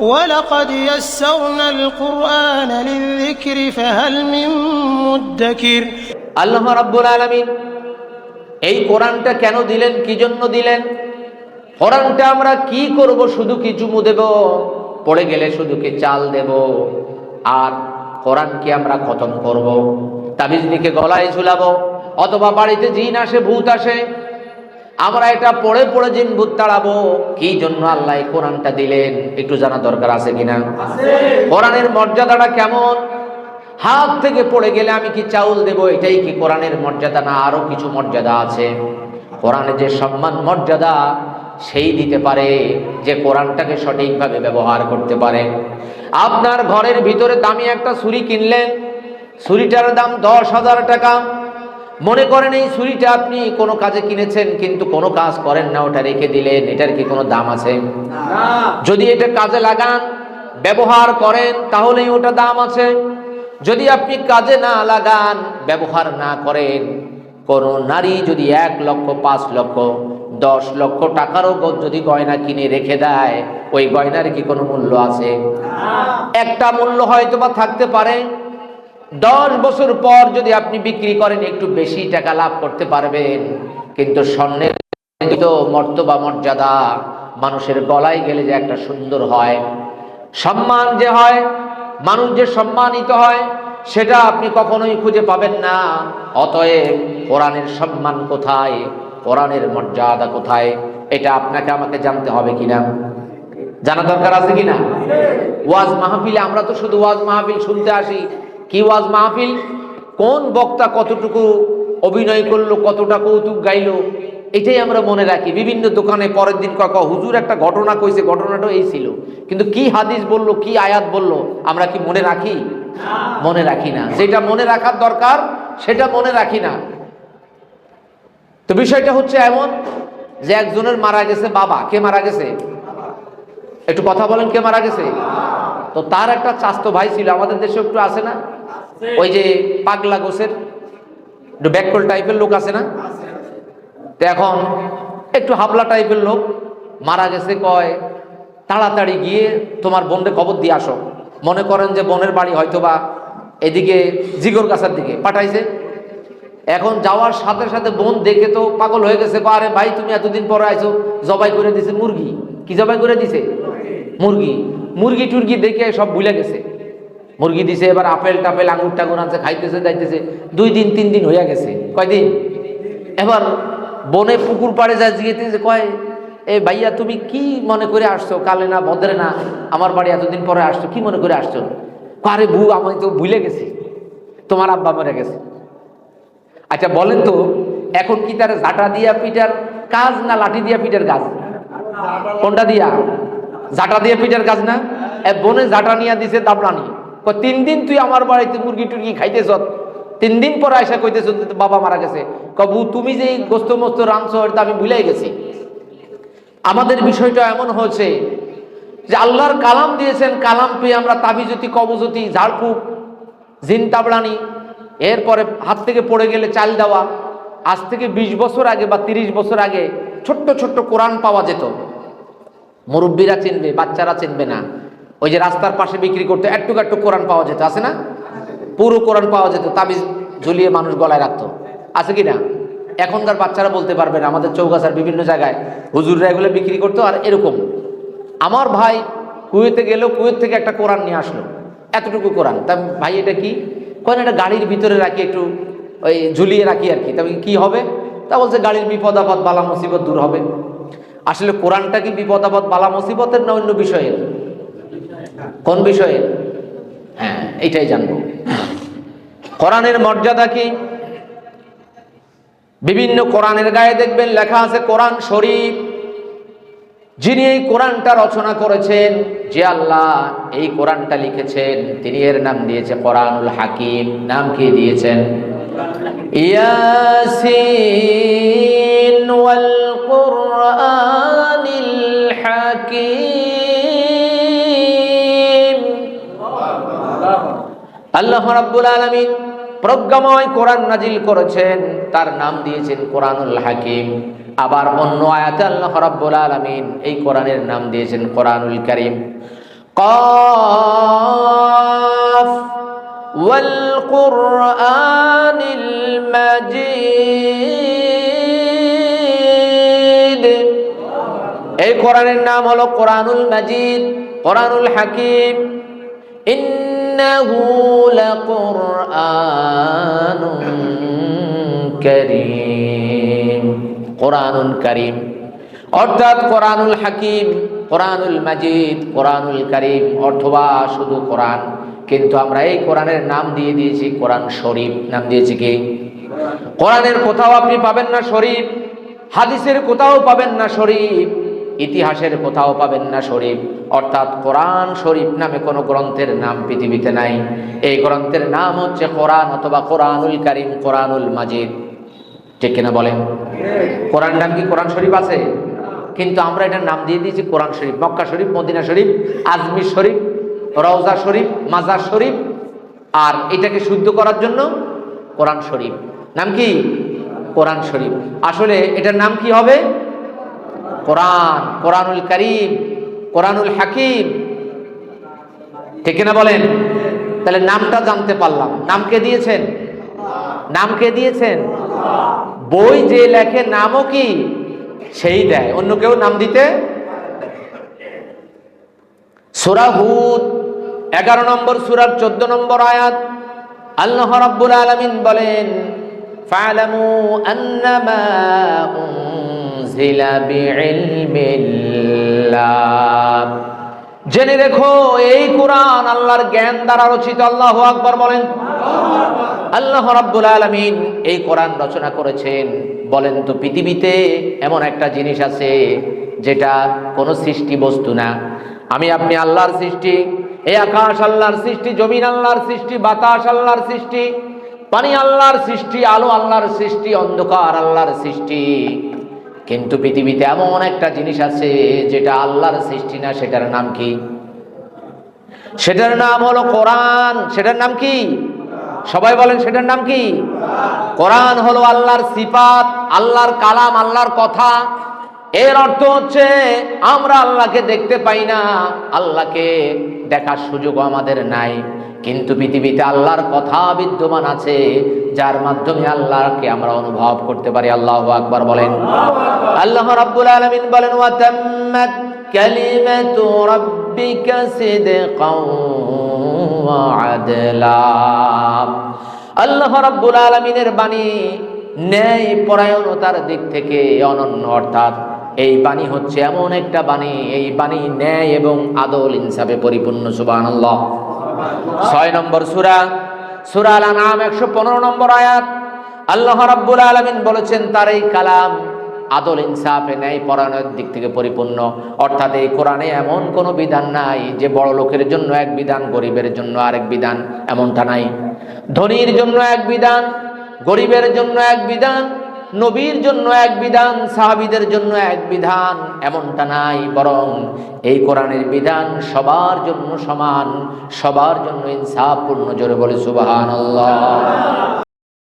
ولقد يسرنا القرآن للذكر فهل من مدكر আল্লাহ রাব্বুল আলামিন এই কোরআনটা কেন দিলেন কি জন্য দিলেন কোরআনটা আমরা কি করব শুধু কি চুমু দেব পড়ে গেলে শুধু কি চাল দেব আর কোরআনকে আমরা খতম করব তাবিজ লিখে গলায় ঝুলাবো অথবা বাড়িতে জিন আসে ভূত আসে আমরা এটা পড়ে পড়ে জিন ভূত তাড়াবো। কি জন্য আল্লাহ এই কোরআনটা দিলেন? একটু জানা দরকার আছে কিনা? কোরআনের মর্যাদাটা কেমন? হাত থেকে পড়ে গেলে আমি কি চাউল দেব? এটাই কি কোরআনের মর্যাদা না আরও কিছু মর্যাদা আছে? কোরআনের যে সম্মান মর্যাদা সেই দিতে পারে যে কোরআনটাকে সঠিকভাবে ব্যবহার করতে পারে। আপনার ঘরের ভিতরে দামি একটা ছুরি কিনলেন। ছুরিটার দাম দশ হাজার টাকা। মনে করেন এই ছুরিটা আপনি কোনো কাজে কিনেছেন কিন্তু কোনো কাজ করেন না ওটা রেখে দিলেন এটার কি কোনো দাম আছে? যদি এটা কাজে লাগান ব্যবহার করেন তাহলেই ওটা দাম আছে। যদি আপনি কাজে না লাগান ব্যবহার না করেন কোন নারী যদি এক লক্ষ পাঁচ লক্ষ দশ লক্ষ টাকারও যদি গয়না কিনে রেখে দেয় ওই গয়নার কি কোনো মূল্য আছে? একটা মূল্য হয়তো বা থাকতে পারে দশ বছর পর যদি আপনি বিক্রি করেন, একটু বেশি টাকা লাভ করতে পারবেন। কিন্তু স্বর্ণের মর্তবা মর্যাদা মানুষের গলায় গেলে যে একটা সুন্দর হয়, সম্মান যে হয়, মানুষ যে সম্মানিত হয়, সেটা আপনি কখনোই খুঁজে পাবেন না। অতএব কোরআনের সম্মান কোথায়, কোরআনের মর্যাদা কোথায়, এটা আপনাকে আমাকে জানতে হবে কিনা। জানা দরকার আছে কিনা? ওয়াজ মাহফিলে আমরা তো শুধু ওয়াজ মাহফিল শুনতে আসি কি ওয়াজ মাহফিল? কোন বক্তা কতটুকু অভিনয় করল, কতটা কৌতুক গাইলো, এটাই আমরা মনে রাখি। বিভিন্ন দোকানে পরের দিন কক হুজুর, একটা ঘটনা কইছে, ঘটনাটা এই ছিল। কিন্তু কি হাদিস বলল, কি আয়াত বলল, আমরা কি মনে রাখি? মনে রাখি না। যেটা মনে রাখার দরকার, সেটা মনে রাখি না। তো বিষয়টা হচ্ছে এমন যে একজনের মারা গেছে বাবা। কে মারা গেছে? একটু কথা বলেন, কে মারা গেছে? তো তার একটা চাস্ত ভাই ছিল। আমাদের দেশে একটু আছে না? ওই যে পাগলা গোছের, একটু ব্যাককল টাইপের লোক আছে না? তো এখন একটু হাবলা টাইপের লোক মারা গেছে, কয়, তাড়াতাড়ি গিয়ে তোমার বোনকে খবর দিয়ে আসো। মনে করেন যে বোনের বাড়ি হয়তোবা এদিকে জিগর গাছার দিকে পাঠাইছে। এখন যাওয়ার সাথে সাথে বোন দেখে তো পাগল হয়ে গেছে আরে ভাই, তুমি এতদিন পরে আইছো, জবাই করে দিছে মুরগি। কি জবাই করে দিছে? মুরগি। মুরগি টুরগি দেখে সব ভুলে গেছে। মুরগি দিছে এবার আপেল টাপেল আঙুর টাঙুর আনছে খাইতেছে যাইতেছে। দুই দিন তিন দিন হইয়া গেছে। কয়দিন এবার বনে পুকুর পাড়ে যায় জিগেতেছে কয় এ ভাইয়া তুমি কি মনে করে আসছো? কালে না ভদ্রে না আমার বাড়ি এতদিন পরে আসছো কি মনে করে আসছো? আরে ভু আমি তো ভুলে গেছি। তোমার আব্বা মরে গেছে। আচ্ছা বলেন তো এখন কি তার ঝাঁটা দিয়া পিটার কাজ না লাঠি দিয়া পিটার কাজ? কোনটা দিয়া? ঝাঁটা দিয়ে পিটার কাজ না? এ বনে ঝাঁটা নিয়ে দিছে দাবড়ানি। কয়, তিন দিন তুই আমার বাড়িতে মুরগি টুরগি খাইতেছ তিন দিন পর আয়সা কইতেছ বাবা মারা গেছে। কবু তুমি যে এই গোস্ত মোস্ত রাঁধছো এটা আমি ভুলাই গেছি। আমাদের বিষয়টা এমন হয়েছে যে আল্লাহর কালাম দিয়েছেন, কালাম পেয়ে আমরা তাবিজতি, কবজতি, ঝাড়ফুঁক জিন তাবড়ানি এরপরে হাত থেকে পড়ে গেলে চাল দেওয়া, আজ থেকে ২০ বছর আগে বা ৩০ বছর আগে ছোট্ট ছোট্ট কোরআন পাওয়া যেত। মুরব্বীরা চিনবে, বাচ্চারা চিনবে না। ওই যে রাস্তার পাশে বিক্রি করতে একটু একটু কোরআন পাওয়া যেত, আছে না? পুরো কোরআন পাওয়া যেত, তাবিজ ঝুলিয়ে মানুষ গলায় রাখতো। আছে কি না? এখনকার বাচ্চারা বলতে পারবে না, আমাদের চৌগাছার বিভিন্ন জায়গায় হুজুররা এগুলো বিক্রি করতো আর এরকম। আমার ভাই কুয়েতে গেলেও কুয়েত থেকে একটা কোরআন নিয়ে আসলো। এতটুকু কোরআন। তা ভাই, এটা কি? কোন একটা গাড়ির ভিতরে রাখি, একটু ওই ঝুলিয়ে রাখি আর কি। তবে কি হবে? তা বলছে, গাড়ির বিপদ আপদ, বালা মুসিবত দূর হবে। আসলে কোরআনটা কি বিপদ আপদ, বালা মুসিবতের না অন্য বিষয়ের? কোন বিষয়ের হ্যাঁ এইটাই জানব। কোরআনের মর্যাদা কি? বিভিন্ন কোরআনের গায়ে দেখবেন, লেখা আছে, কোরআন শরীফ। যিনি এই কোরআনটা রচনা করেছেন, যে আল্লাহ এই কোরআনটা লিখেছেন, তিনি এর নাম দিয়েছে কোরআনুল হাকিম। নাম কি দিয়েছেন? ইয়াসিন। আল্লাহ রাব্বুল আলামিন প্রজ্ঞাময় কোরআন নাজিল করেছেন তার নাম দিয়েছেন কোরআনুল হাকিম আবার অন্য আয়াতে আল্লাহ রাব্বুল আলামিন এই কোরআনের নাম দিয়েছেন কোরআনুল কারীম قاف والقرآن المجيد এই কোরআনের নাম হলো কোরআনুল মাজিদ কোরআনুল হাকিম ইন্নাহু লাকুরআনুন কারীম কোরআনুল কারীম অর্থাৎ কোরআনুল হাকিম কোরআনুল মাজিদ কোরআনুল কারীম, অথবা শুধু কোরআন কিন্তু আমরা এই কোরআনের নাম দিয়ে দিয়েছি কোরআন শরীফ। নাম দিয়েছি কি? কোরআনের কোথাও আপনি পাবেন না শরীফ, হাদিসের কোথাও পাবেন না শরীফ। ইতিহাসের কোথাও পাবেন না শরীফ। অর্থাৎ কোরআন শরীফ নামে কোনো গ্রন্থের নাম পৃথিবীতে নাই। এই গ্রন্থের নাম হচ্ছে কোরআন অথবা কোরআনুল কারিম, কোরআনুল মাজিদ। ঠিক কিনা বলেন? কোরআন নাম কি কোরআন শরীফ আছে? কিন্তু আমরা এটার নাম দিয়ে দিয়েছি Quran Sharif. Mecca Sharif, Medina Sharif, Ajmer Sharif, Rauza Sharif মাজার শরীফ। আর এটাকে শুদ্ধ করার জন্য কোরআন শরীফ। নাম কি? কোরআন শরীফ। আসলে এটার নাম কি হবে? কোরআন, কোরআনুল করিম, কোরআনুল হাকিম। ঠিক না বলেন? তাহলে নামটা জানতে পারলাম। নাম কে দিয়েছেন? নাম কে দিয়েছেন? বই যে লেখে নামও কি? সেই দেয়। অন্য কেউ নাম দিতে? সুরা হুদ, এগারো নম্বর সুরার চোদ্দ নম্বর আয়াত। আল্লাহ রাব্বুল আলামিন বলেন জেনে রেখো, এই কোরআন আল্লাহর জ্ঞান দ্বারা রচিত, আল্লাহ আকবর বলেন। আল্লাহ রাব্বুল আলামিন এই কোরআন রচনা করেছেন। বলেন তো, পৃথিবীতে এমন একটা জিনিস আছে যেটা কোনো সৃষ্টি বস্তু না। আমি আপনি আল্লাহর সৃষ্টি, এই আকাশ আল্লাহর সৃষ্টি, জমিন আল্লাহর সৃষ্টি, বাতাস আল্লাহর সৃষ্টি, পানি আল্লাহর সৃষ্টি, আলো আল্লাহর সৃষ্টি, অন্ধকার আল্লাহর সৃষ্টি। কিন্তু পৃথিবীতে এমন একটা জিনিস আছে যেটা আল্লাহর সৃষ্টি না, সেটার নাম কি? সেটার নাম হলো কোরআন। সেটার নাম কি? সবাই বলেন, সেটার নাম কি? কোরআন হলো আল্লাহর সিফাত, আল্লাহর কালাম, আল্লাহর কথা। এর অর্থ হচ্ছে, আমরা আল্লাহকে দেখতে পাই না, আল্লাহকে দেখার সুযোগ আমাদের নাই। কিন্তু পৃথিবীতে আল্লাহর কথা বিদ্যমান আছে যার মাধ্যমে আল্লাহকে আমরা অনুভব করতে পারি। আল্লাহ আকবার বলেন। আল্লাহ রাব্বুল আলামিন বলেন, ওয়া তাম্মাত কালিমাতু রাব্বিকা সিদকাও ওয়া আদলা। আল্লাহ রাব্বুল আলামিনের বাণী ন্যায় পরায়ণতার দিক থেকে অনন্য, অর্থাৎ এই বাণী হচ্ছে এমন একটা বাণী। এই বাণী ন্যায় এবং আদল ইনসাফে পরিপূর্ণ, সুবহানাল্লাহ। ছয় নম্বর সুরা সুরা আল নাম একশো পনেরো নম্বর আয়াত। আল্লাহ রাব্বুল আলামিন বলেছেন, তার এই কালাম আদল ইনসাফে, ন্যায় পরায়ণের দিক থেকে পরিপূর্ণ। অর্থাৎ এই কোরআনে এমন কোনো বিধান নাই যে বড় লোকের জন্য এক বিধান, গরিবের জন্য আরেক বিধান। এমনটা নাই। ধনীর জন্য এক বিধান, গরিবের জন্য এক বিধান নবীর জন্য এক বিধান, সাহাবিদের জন্য এক বিধান, এমনটা নাই, বরং এই কোরআনের বিধান সবার জন্য সমান, সবার জন্য ইনসাফপূর্ণ, জোরে বলে সুবাহান